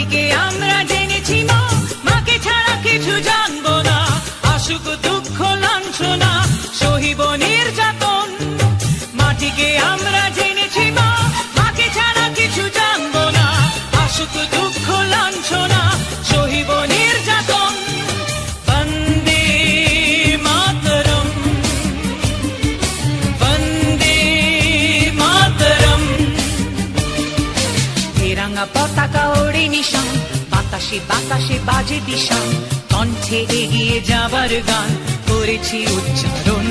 মাটিকে আমরা জেনেছি মা, মাকে ছাড়া কিছু জানব না। আসুক দুঃখ, লাঞ্ছনা, সহিব নির্যাতন। মাটিকে আমরা জেনেছি মা, মাকে ছাড়া কিছু জানব না। আসুক দুঃখ, লাঞ্ছনা, সহিব নির্যাতন। বন্দে মাতরম। বন্দে মাতরম। তেরাঙ্গা পতাকা ওড়ে নিশান বাতাসে বাতাসে বাজে দিশান কণ্ঠে এগিয়ে যাবার গান করেছি উচ্চারণ।